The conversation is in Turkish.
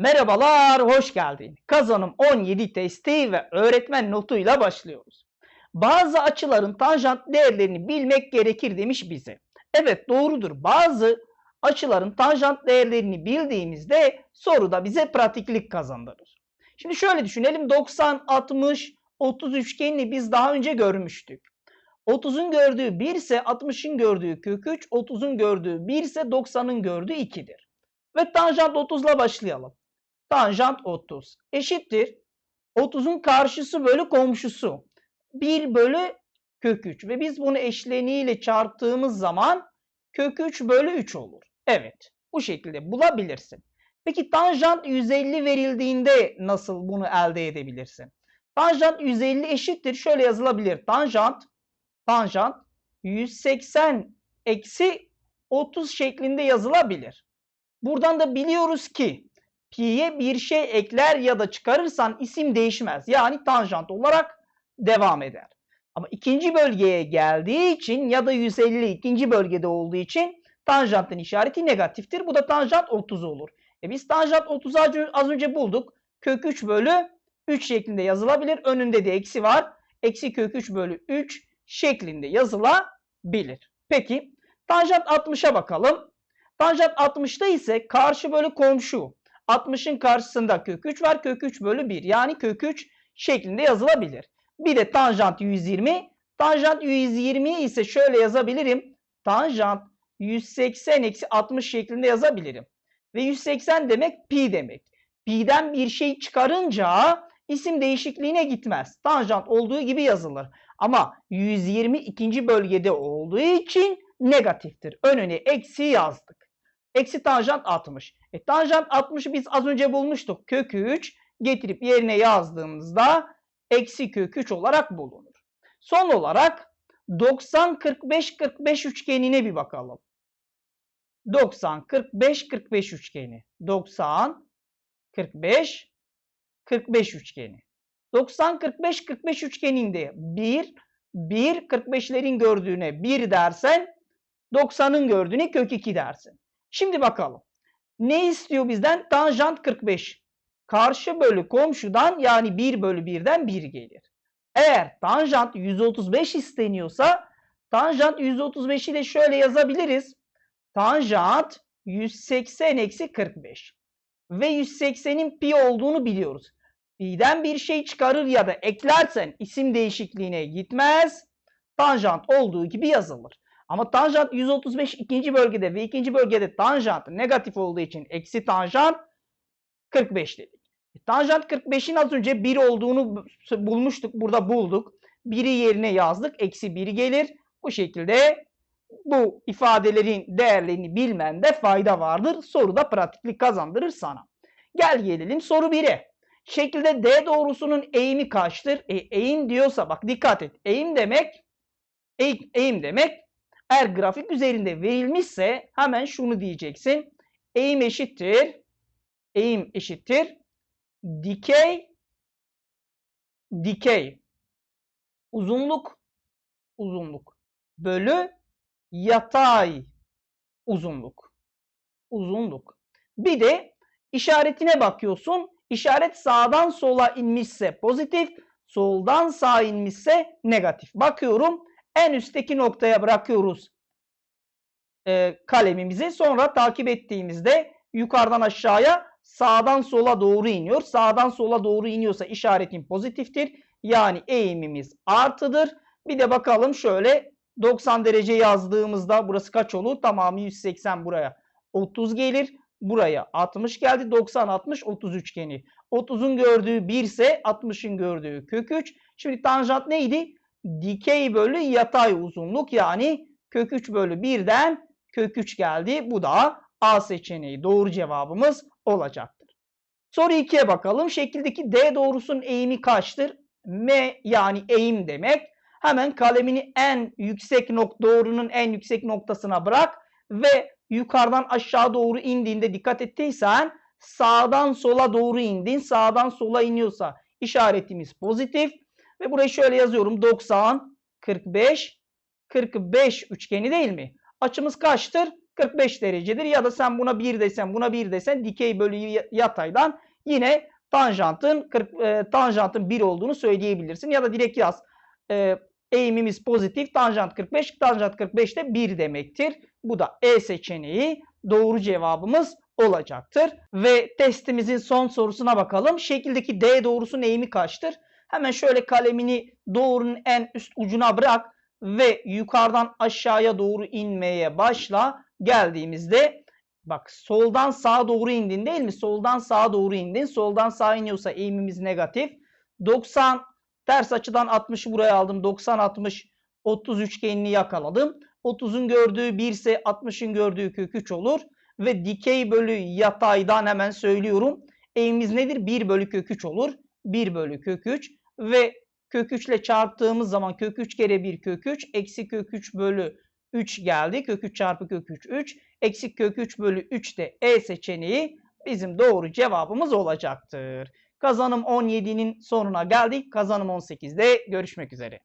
Merhabalar, hoş geldin. Kazanım 17 testi ve öğretmen notuyla başlıyoruz. Bazı açıların tanjant değerlerini bilmek gerekir demiş bize. Evet doğrudur. Bazı açıların tanjant değerlerini bildiğimizde soruda bize pratiklik kazandırır. Şimdi şöyle düşünelim. 90, 60, 30 üçgenini biz daha önce görmüştük. 30'un gördüğü 1 ise 60'ın gördüğü kök 3, 30'un gördüğü 1 ise 90'ın gördüğü 2'dir. Ve tanjant 30'la başlayalım. Tanjant 30 eşittir. 30'un karşısı bölü komşusu. 1 bölü kök 3 ve biz bunu eşleniğiyle çarptığımız zaman kök 3 bölü 3 olur. Evet bu şekilde bulabilirsin. Peki tanjant 150 verildiğinde nasıl bunu elde edebilirsin? Tanjant 150 eşittir. Şöyle yazılabilir. Tanjant tanjant 180 eksi 30 şeklinde yazılabilir. Buradan da biliyoruz ki pi'ye bir şey ekler ya da çıkarırsan isim değişmez. Yani tanjant olarak devam eder. Ama ikinci bölgeye geldiği için ya da 150 ikinci bölgede olduğu için tanjantın işareti negatiftir. Bu da tanjant 30 olur. E biz tanjant 30'u az önce bulduk. Kök 3 bölü 3 şeklinde yazılabilir. Önünde de eksi var. Eksi kök 3 bölü 3 şeklinde yazılabilir. Peki tanjant 60'a bakalım. Tanjant 60'da ise karşı bölü komşu. 60'ın karşısında kök 3 var. Kök 3 bölü 1 yani kök 3 şeklinde yazılabilir. Bir de tanjant 120. Tanjant 120 ise şöyle yazabilirim. Tanjant 180 eksi 60 şeklinde yazabilirim. Ve 180 demek pi demek. Pi'den bir şey çıkarınca isim değişikliğine gitmez. Tanjant olduğu gibi yazılır. Ama 120 ikinci bölgede olduğu için negatiftir. Önüne eksi yazdık. Eksi tanjant 60. E, tanjant 60'ı biz az önce bulmuştuk. Kök 3 getirip yerine yazdığımızda eksi kök 3 olarak bulunur. Son olarak 90-45-45 üçgenine bir bakalım. 90-45-45 üçgeni. 90-45-45 üçgeni. 90-45-45 üçgeninde 1, 1, 45'lerin gördüğüne 1 dersen 90'ın gördüğüne kök 2 dersin. Şimdi bakalım. Ne istiyor bizden? Tanjant 45. Karşı bölü komşudan yani 1 bölü 1'den 1 gelir. Eğer tanjant 135 isteniyorsa tanjant 135'i de şöyle yazabiliriz. Tanjant 180 eksi 45. Ve 180'in pi olduğunu biliyoruz. Pi'den bir şey çıkarır ya da eklersen isim değişikliğine gitmez. Tanjant olduğu gibi yazılır. Ama tanjant 135 ikinci bölgede ve ikinci bölgede tanjant negatif olduğu için eksi tanjant 45 dedik. E, tanjant 45'in az önce 1 olduğunu bulmuştuk. Burada bulduk. 1'i yerine yazdık. Eksi 1 gelir. Bu şekilde bu ifadelerin değerlerini bilmende fayda vardır. Soruda pratiklik kazandırır sana. Gel gelelim soru 1'e. Şekilde D doğrusunun eğimi kaçtır? E, eğim diyorsa bak dikkat et. Eğim demek eğim demek eğer grafik üzerinde verilmişse hemen şunu diyeceksin. Eğim eşittir. Eğim eşittir. Dikey dikey uzunluk uzunluk bölü yatay uzunluk uzunluk. Bir de işaretine bakıyorsun. İşaret sağdan sola inmişse pozitif, soldan sağa inmişse negatif. Bakıyorum en üstteki noktaya bırakıyoruz e, kalemimizi. Sonra takip ettiğimizde yukarıdan aşağıya sağdan sola doğru iniyor. Sağdan sola doğru iniyorsa işaretim pozitiftir. Yani eğimimiz artıdır. Bir de bakalım şöyle 90 derece yazdığımızda burası kaç olur? Tamamı 180 buraya 30 gelir. Buraya 60 geldi. 90, 60, 30 üçgeni. 30'un gördüğü 1 ise 60'ın gördüğü kök 3. Şimdi tanjant neydi? Dikey bölü yatay uzunluk yani kök 3 bölü 1'den kök 3 geldi. Bu da A seçeneği doğru cevabımız olacaktır. Soru 2'ye bakalım. Şekildeki D doğrusunun eğimi kaçtır? M yani eğim demek. Hemen kalemini en yüksek nok doğrunun en yüksek noktasına bırak ve yukarıdan aşağı doğru indiğinde dikkat ettiysen sağdan sola doğru indin. Sağdan sola iniyorsa işaretimiz pozitif. Ve burayı şöyle yazıyorum. 90, 45, 45 üçgeni değil mi? Açımız kaçtır? 45 derecedir. Ya da sen buna 1 desen buna 1 desen dikey bölü yataydan yine tanjantın 40, e, tanjantın 1 olduğunu söyleyebilirsin. Ya da direkt yaz. E, eğimimiz pozitif. Tanjant 45. Tanjant 45 de 1 demektir. Bu da E seçeneği doğru cevabımız olacaktır. Ve testimizin son sorusuna bakalım. Şekildeki D doğrusunun eğimi kaçtır? Hemen şöyle kalemini doğrunun en üst ucuna bırak ve yukarıdan aşağıya doğru inmeye başla. Geldiğimizde bak soldan sağa doğru indin değil mi? Soldan sağa doğru indin. Soldan sağa iniyorsa eğimimiz negatif. 90 ters açıdan 60'ı buraya aldım. 90 60 30 üçgenini yakaladım. 30'un gördüğü 1 ise 60'ın gördüğü kök 3 olur. Ve dikey bölü yataydan hemen söylüyorum. Eğimimiz nedir? 1 bölü kök 3 olur. 1 bölü kök 3 ve kök 3 ile çarptığımız zaman kök 3 kere 1 kök 3 eksi kök 3 bölü 3 geldi. Kök 3 çarpı kök 3 3 eksi kök 3 bölü 3 de E seçeneği bizim doğru cevabımız olacaktır. Kazanım 17'nin sonuna geldik. Kazanım 18'de görüşmek üzere.